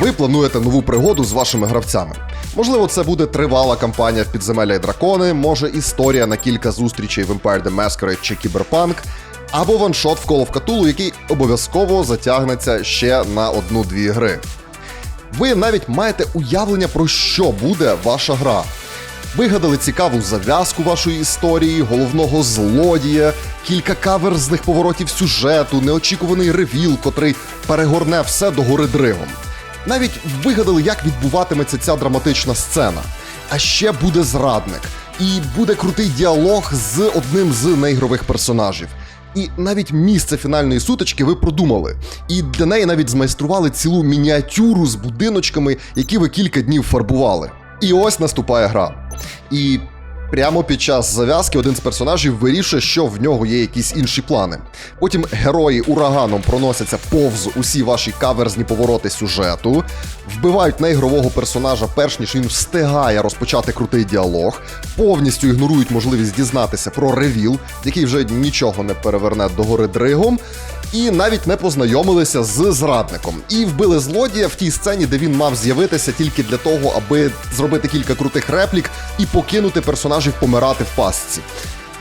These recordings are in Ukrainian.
Ви плануєте нову пригоду з вашими гравцями. Можливо, це буде тривала кампанія в підземелля і дракони, може історія на кілька зустрічей в Empire the Masquerade чи Кіберпанк, або ваншот в Call of Cthulhu, який обов'язково затягнеться ще на одну-дві гри. Ви навіть маєте уявлення про що буде ваша гра. Вигадали цікаву зав'язку вашої історії, головного злодія, кілька каверзних поворотів сюжету, неочікуваний ревіл, котрий перегорне все до гори дригом. Навіть вигадали, як відбуватиметься ця драматична сцена. А ще буде зрадник, і буде крутий діалог з одним з неігрових персонажів. І навіть місце фінальної сутички ви продумали. І для неї навіть змайстрували цілу мініатюру з будиночками, які ви кілька днів фарбували. І ось наступає гра. І прямо під час зав'язки один з персонажів вирішує, що в нього є якісь інші плани. Потім герої ураганом проносяться повз усі ваші каверзні повороти сюжету, вбивають неігрового персонажа, перш ніж він встигає розпочати крутий діалог, повністю ігнорують можливість дізнатися про ревіл, який вже нічого не переверне до гори дригом. І навіть не познайомилися з зрадником. І вбили злодія в тій сцені, де він мав з'явитися тільки для того, аби зробити кілька крутих реплік і покинути персонажів помирати в пастці.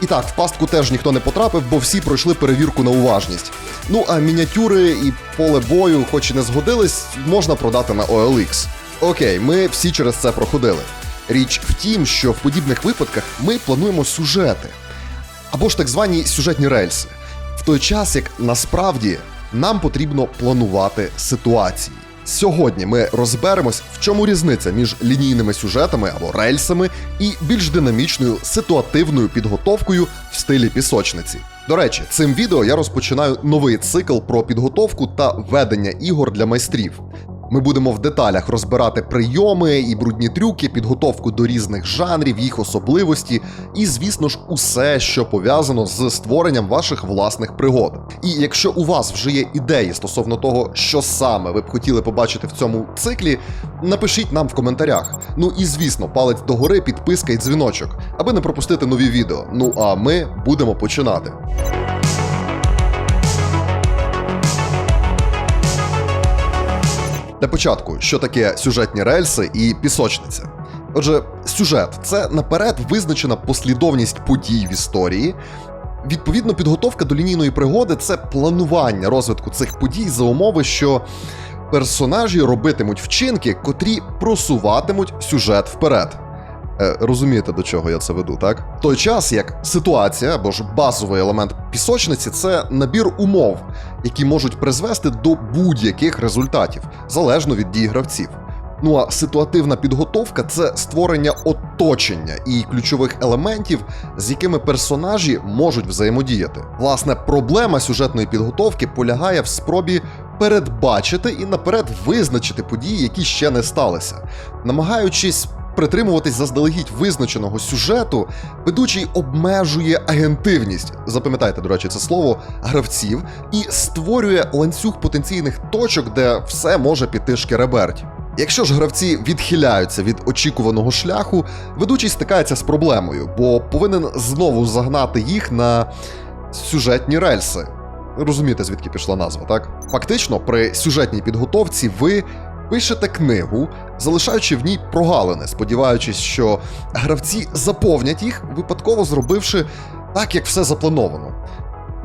І так, в пастку теж ніхто не потрапив, бо всі пройшли перевірку на уважність. Ну а мініатюри і поле бою, хоч і не згодились, можна продати на OLX. Окей, ми всі через це проходили. Річ в тім, що в подібних випадках ми плануємо сюжети або ж так звані сюжетні рельси. В той час, як насправді нам потрібно планувати ситуації. Сьогодні ми розберемось, в чому різниця між лінійними сюжетами або рельсами і більш динамічною ситуативною підготовкою в стилі пісочниці. До речі, цим відео я розпочинаю новий цикл про підготовку та ведення ігор для майстрів. Ми будемо в деталях розбирати прийоми і брудні трюки, підготовку до різних жанрів, їх особливості, і, звісно ж, усе, що пов'язано з створенням ваших власних пригод. І якщо у вас вже є ідеї стосовно того, що саме ви б хотіли побачити в цьому циклі, напишіть нам в коментарях. Ну і звісно, палець догори, підписка і дзвіночок, аби не пропустити нові відео. Ну а ми будемо починати. Для початку, що таке сюжетні рельси і пісочниця. Отже, сюжет це наперед визначена послідовність подій в історії. Відповідно, підготовка до лінійної пригоди це планування розвитку цих подій за умови, що персонажі робитимуть вчинки, котрі просуватимуть сюжет вперед. Е, розумієте, до чого я це веду, так? Той час як ситуація або ж базовий елемент пісочниці це набір умов, які можуть призвести до будь-яких результатів, залежно від дій гравців. Ну а ситуативна підготовка це створення оточення і ключових елементів, з якими персонажі можуть взаємодіяти. Власне, проблема сюжетної підготовки полягає в спробі передбачити і наперед визначити події, які ще не сталися, намагаючись притримуватись заздалегідь визначеного сюжету, ведучий обмежує агентивність. Запам'ятайте, до речі, це слово гравців, і створює ланцюг потенційних точок, де все може піти шкереберть. Якщо ж гравці відхиляються від очікуваного шляху, ведучий стикається з проблемою, бо повинен знову загнати їх на сюжетні рельси. Розумієте, звідки пішла назва, так? Фактично, при сюжетній підготовці ви пишете книгу, залишаючи в ній прогалини, сподіваючись, що гравці заповнять їх, випадково зробивши так, як все заплановано,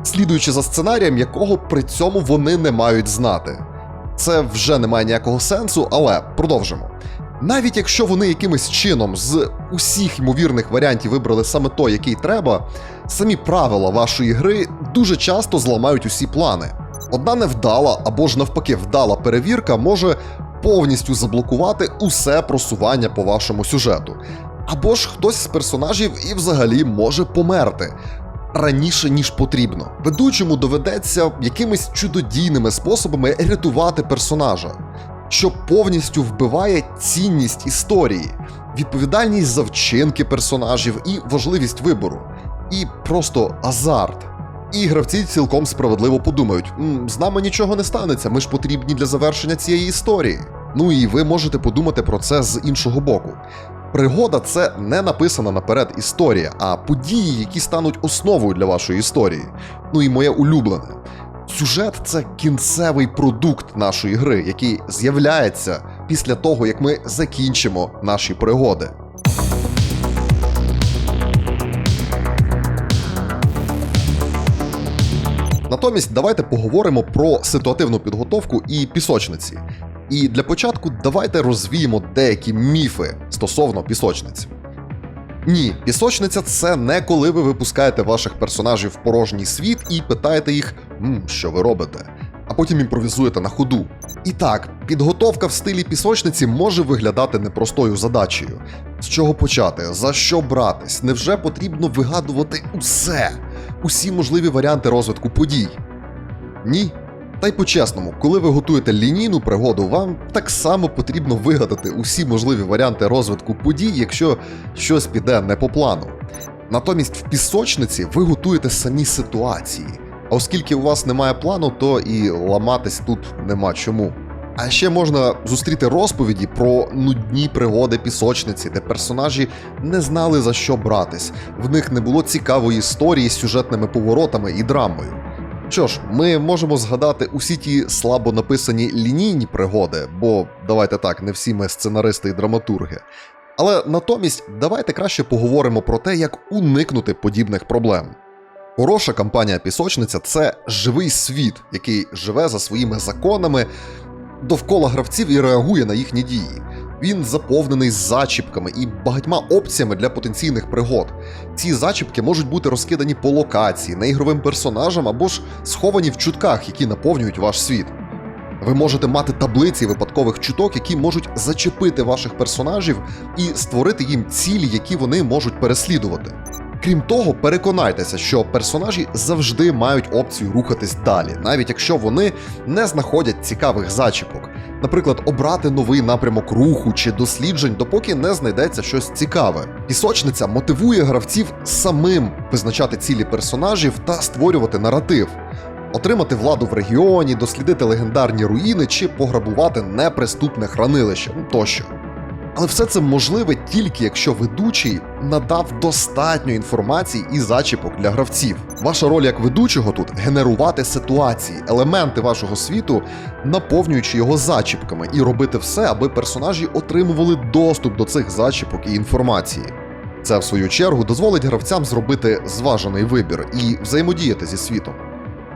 слідуючи за сценарієм, якого при цьому вони не мають знати. Це вже не має ніякого сенсу, але продовжимо. Навіть якщо вони якимось чином з усіх ймовірних варіантів вибрали саме той, який треба, самі правила вашої гри дуже часто зламають усі плани. Одна невдала або ж навпаки вдала перевірка може повністю заблокувати усе просування по вашому сюжету. Або ж хтось з персонажів і взагалі може померти раніше ніж потрібно. Ведучому доведеться якимись чудодійними способами рятувати персонажа, що повністю вбиває цінність історії, відповідальність за вчинки персонажів і важливість вибору, і просто азарт. І гравці цілком справедливо подумають: «М, з нами нічого не станеться, ми ж потрібні для завершення цієї історії. Ну і ви можете подумати про це з іншого боку. Пригода це не написана наперед історія, а події, які стануть основою для вашої історії. Ну і моє улюблене. Сюжет це кінцевий продукт нашої гри, який з'являється після того, як ми закінчимо наші пригоди. Натомість давайте поговоримо про ситуативну підготовку і пісочниці. І для початку давайте розвіємо деякі міфи стосовно пісочниць. Ні, пісочниця це не коли ви випускаєте ваших персонажів в порожній світ і питаєте їх, «М, що ви робите, а потім імпровізуєте на ходу. І так, підготовка в стилі пісочниці може виглядати непростою задачею. З чого почати? За що братись? Невже потрібно вигадувати усе, усі можливі варіанти розвитку подій? Ні. Та й по-чесному, коли ви готуєте лінійну пригоду, вам так само потрібно вигадати усі можливі варіанти розвитку подій, якщо щось піде не по плану. Натомість в пісочниці ви готуєте самі ситуації. А оскільки у вас немає плану, то і ламатись тут нема чому. А ще можна зустріти розповіді про нудні пригоди пісочниці, де персонажі не знали за що братись, в них не було цікавої історії з сюжетними поворотами і драмою. Що ж, ми можемо згадати усі ті слабо написані лінійні пригоди, бо давайте так, не всі ми сценаристи і драматурги. Але натомість давайте краще поговоримо про те, як уникнути подібних проблем. Хороша кампанія пісочниця це живий світ, який живе за своїми законами довкола гравців і реагує на їхні дії. Він заповнений зачіпками і багатьма опціями для потенційних пригод. Ці зачіпки можуть бути розкидані по локації, неігровим персонажам або ж сховані в чутках, які наповнюють ваш світ. Ви можете мати таблиці випадкових чуток, які можуть зачепити ваших персонажів і створити їм цілі, які вони можуть переслідувати. Крім того, переконайтеся, що персонажі завжди мають опцію рухатись далі, навіть якщо вони не знаходять цікавих зачіпок. Наприклад, обрати новий напрямок руху чи досліджень, допоки не знайдеться щось цікаве. Пісочниця мотивує гравців самим визначати цілі персонажів та створювати наратив. Отримати владу в регіоні, дослідити легендарні руїни чи пограбувати неприступне хранилище ну, тощо. Але все це можливе тільки якщо ведучий надав достатньо інформації і зачіпок для гравців. Ваша роль як ведучого тут генерувати ситуації, елементи вашого світу, наповнюючи його зачіпками, і робити все, аби персонажі отримували доступ до цих зачіпок і інформації. Це, в свою чергу, дозволить гравцям зробити зважений вибір і взаємодіяти зі світом,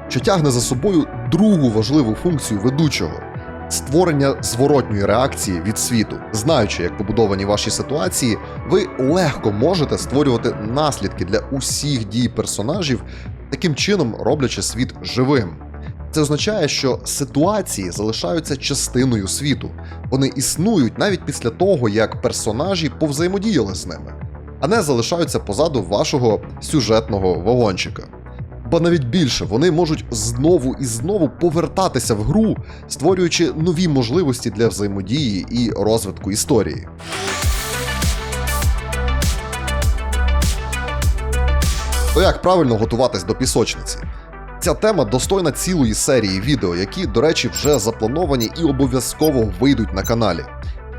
що тягне за собою другу важливу функцію ведучого створення зворотньої реакції від світу. Знаючи, як побудовані ваші ситуації, ви легко можете створювати наслідки для усіх дій персонажів, таким чином роблячи світ живим. Це означає, що ситуації залишаються частиною світу. Вони існують навіть після того, як персонажі повзаємодіяли з ними, а не залишаються позаду вашого сюжетного вагончика. Ба навіть більше вони можуть знову і знову повертатися в гру, створюючи нові можливості для взаємодії і розвитку історії. То як правильно готуватись до пісочниці? Ця тема достойна цілої серії відео, які, до речі, вже заплановані і обов'язково вийдуть на каналі.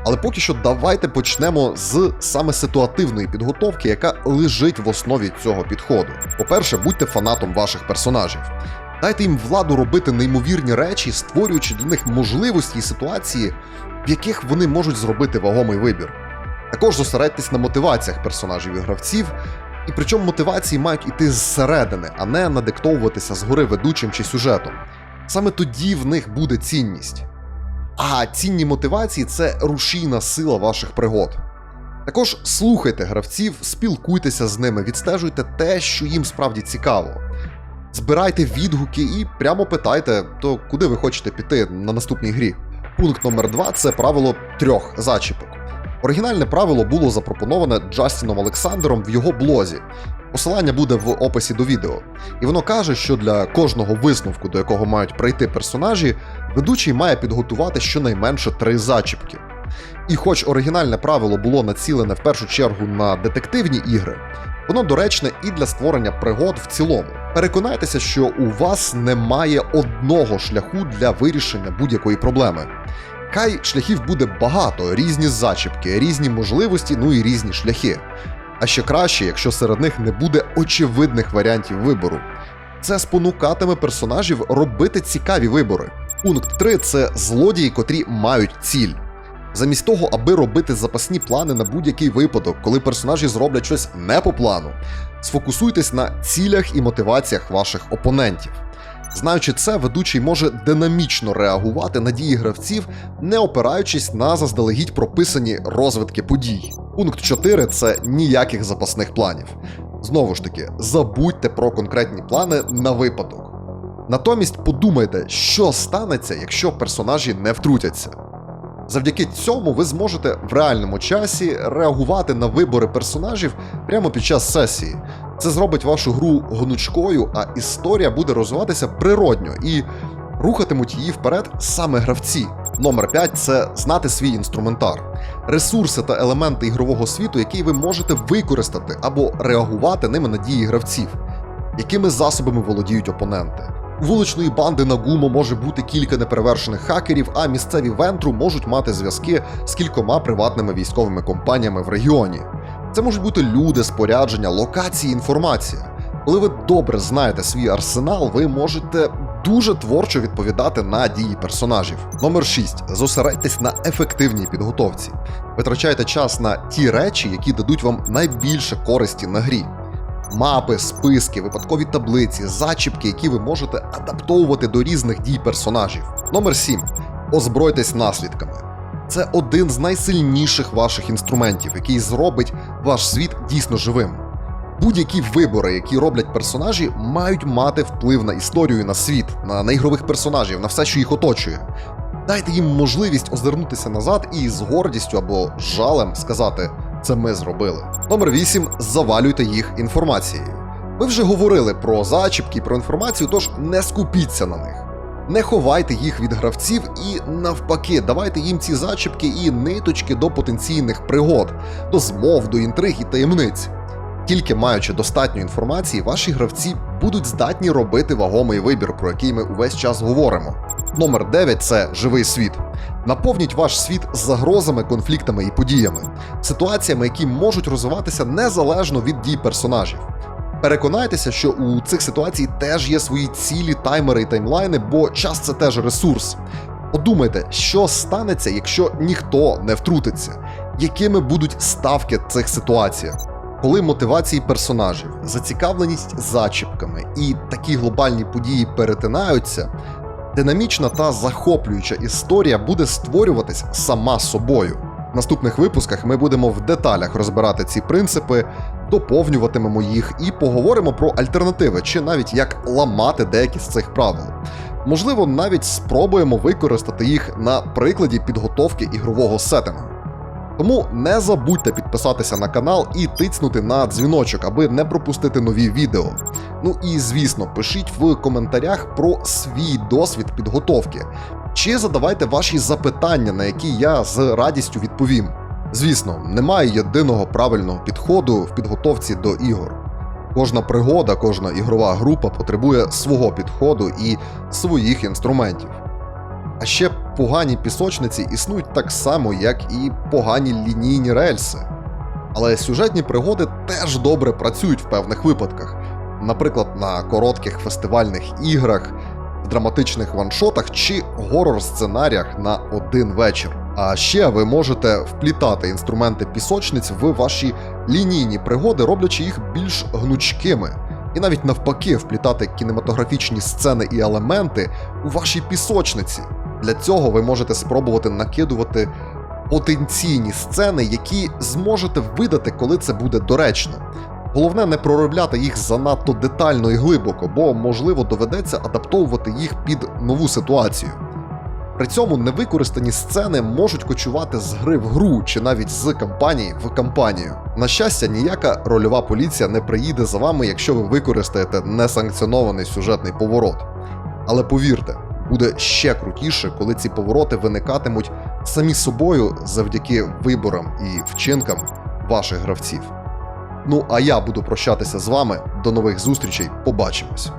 Але поки що давайте почнемо з саме ситуативної підготовки, яка лежить в основі цього підходу. По-перше, будьте фанатом ваших персонажів. Дайте їм владу робити неймовірні речі, створюючи для них можливості і ситуації, в яких вони можуть зробити вагомий вибір. Також зосередьтесь на мотиваціях персонажів і гравців, і причому мотивації мають іти зсередини, а не надиктовуватися згори ведучим чи сюжетом. Саме тоді в них буде цінність. А цінні мотивації це рушійна сила ваших пригод. Також слухайте гравців, спілкуйтеся з ними, відстежуйте те, що їм справді цікаво. Збирайте відгуки і прямо питайте, то куди ви хочете піти на наступній грі. Пункт номер два це правило трьох зачіпок. Оригінальне правило було запропоноване Джастіном Олександром в його блозі. Посилання буде в описі до відео. І воно каже, що для кожного висновку, до якого мають прийти персонажі, ведучий має підготувати щонайменше три зачіпки. І хоч оригінальне правило було націлене в першу чергу на детективні ігри, воно доречне і для створення пригод в цілому. Переконайтеся, що у вас немає одного шляху для вирішення будь-якої проблеми. Хай шляхів буде багато, різні зачіпки, різні можливості, ну і різні шляхи. А ще краще, якщо серед них не буде очевидних варіантів вибору. Це спонукатиме персонажів робити цікаві вибори. Пункт 3 це злодії, котрі мають ціль. Замість того, аби робити запасні плани на будь-який випадок, коли персонажі зроблять щось не по плану, сфокусуйтесь на цілях і мотиваціях ваших опонентів. Знаючи це, ведучий може динамічно реагувати на дії гравців, не опираючись на заздалегідь прописані розвитки подій. Пункт 4 це ніяких запасних планів. Знову ж таки, забудьте про конкретні плани на випадок. Натомість подумайте, що станеться, якщо персонажі не втрутяться. Завдяки цьому ви зможете в реальному часі реагувати на вибори персонажів прямо під час сесії. Це зробить вашу гру гнучкою, а історія буде розвиватися природньо і рухатимуть її вперед саме гравці. Номер 5 це знати свій інструментар, ресурси та елементи ігрового світу, які ви можете використати або реагувати ними на дії гравців, якими засобами володіють опоненти. У вуличної банди на гумо може бути кілька неперевершених хакерів, а місцеві вентру можуть мати зв'язки з кількома приватними військовими компаніями в регіоні. Це можуть бути люди, спорядження, локації, інформація. Коли ви добре знаєте свій арсенал, ви можете дуже творчо відповідати на дії персонажів. Номер 6. Зосередьтесь на ефективній підготовці. Витрачайте час на ті речі, які дадуть вам найбільше користі на грі. Мапи, списки, випадкові таблиці, зачіпки, які ви можете адаптовувати до різних дій персонажів. Номер 7. Озбройтесь наслідками. Це один з найсильніших ваших інструментів, який зробить ваш світ дійсно живим. Будь-які вибори, які роблять персонажі, мають мати вплив на історію, на світ, на, на ігрових персонажів, на все, що їх оточує. Дайте їм можливість озирнутися назад і з гордістю або жалем сказати: це ми зробили. Номер 8. Завалюйте їх інформацією. Ми вже говорили про зачіпки, про інформацію, тож не скупіться на них. Не ховайте їх від гравців і навпаки, давайте їм ці зачіпки і ниточки до потенційних пригод, до змов, до інтриг і таємниць. Тільки маючи достатньо інформації, ваші гравці будуть здатні робити вагомий вибір, про який ми увесь час говоримо. Номер 9 це живий світ. Наповніть ваш світ загрозами, конфліктами і подіями, ситуаціями, які можуть розвиватися незалежно від дій персонажів. Переконайтеся, що у цих ситуацій теж є свої цілі, таймери і таймлайни, бо час це теж ресурс. Подумайте, що станеться, якщо ніхто не втрутиться, якими будуть ставки цих ситуаціях. Коли мотивації персонажів, зацікавленість зачіпками і такі глобальні події перетинаються, динамічна та захоплююча історія буде створюватись сама собою. В наступних випусках ми будемо в деталях розбирати ці принципи, доповнюватимемо їх і поговоримо про альтернативи, чи навіть як ламати деякі з цих правил. Можливо, навіть спробуємо використати їх на прикладі підготовки ігрового сеттингу. Тому не забудьте підписатися на канал і тицнути на дзвіночок, аби не пропустити нові відео. Ну і звісно, пишіть в коментарях про свій досвід підготовки, чи задавайте ваші запитання, на які я з радістю відповім. Звісно, немає єдиного правильного підходу в підготовці до ігор. Кожна пригода, кожна ігрова група потребує свого підходу і своїх інструментів. А ще погані пісочниці існують так само, як і погані лінійні рельси. Але сюжетні пригоди теж добре працюють в певних випадках, наприклад, на коротких фестивальних іграх, в драматичних ваншотах чи горор-сценаріях на один вечір. А ще ви можете вплітати інструменти пісочниць в ваші лінійні пригоди, роблячи їх більш гнучкими. І навіть навпаки, вплітати кінематографічні сцени і елементи у вашій пісочниці. Для цього ви можете спробувати накидувати потенційні сцени, які зможете видати, коли це буде доречно. Головне не проробляти їх занадто детально і глибоко, бо можливо доведеться адаптовувати їх під нову ситуацію. При цьому невикористані сцени можуть кочувати з гри в гру чи навіть з кампанії в кампанію. На щастя, ніяка рольова поліція не приїде за вами, якщо ви використаєте несанкціонований сюжетний поворот. Але повірте, буде ще крутіше, коли ці повороти виникатимуть самі собою завдяки виборам і вчинкам ваших гравців. Ну а я буду прощатися з вами. До нових зустрічей. Побачимось.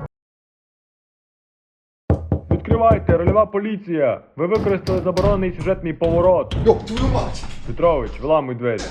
Відкривайте, рольова поліція! Ви використали заборонений сюжетний поворот. Йоп, твою мать! Петрович, виламуй двері.